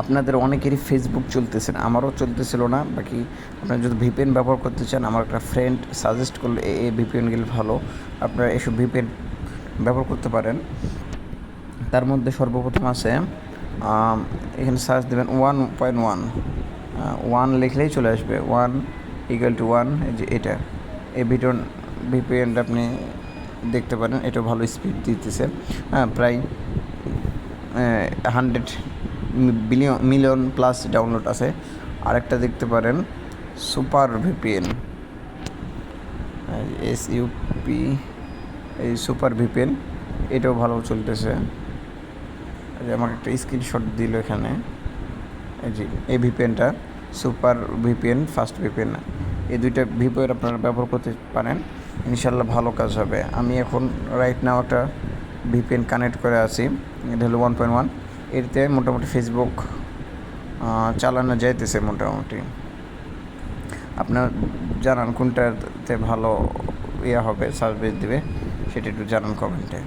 আপনাদের অনেকেরই ফেসবুক চলতেছে না, আমারও চলতেছিল না, বাকি আপনারা যদি ভিপিএন ব্যবহার করতে চান, আমার একটা ফ্রেন্ড সাজেস্ট করলে ভিপিএন গেলে ভালো। আপনারা এসব ভিপিএন ব্যবহার করতে পারেন। তার মধ্যে সর্বপ্রথম আছে এখানে সার্চ দেবেন ওয়ান পয়েন্ট ওয়ান ওয়ান লিখলেই চলে আসবে ওয়ান ইকুয়াল টু ওয়ান এই যে এটা। এই ভিটন ভিপিএনটা আপনি দেখতে পারেন এটা ভালো স্পিড দিতেছে। হ্যাঁ প্রায় hundred billion, million plus download আছে। আরেকটা দেখতে পারেন, সুপার ভিপিএন। এস ইউপি এই সুপার ভিপিএন, এটাও ভালো চলতেছে। আমাকে একটা স্ক্রিনশট দিল এখানে। যে, এই ভিপিএনটা, সুপার ভিপিএন, ফার্স্ট ভিপিএন। এই দুইটা ভিপিএন আপনারা ব্যবহার করতে পারেন। ইনশাল্লাহ ভালো কাজ হবে। আমি এখন রাইট নাও একটা ভিপিএন কানেক্ট করে আছি। এটা হলো ওয়ান পয়েন্ট ওয়ান এতে মোটামুটি ফেসবুক চালানো যাইতেছে মোটামুটি। আপনার জানান কোনটাতে ভালো ইয়ে হবে সার্ভিস দেবে, সেটা একটু জানান কমেন্টে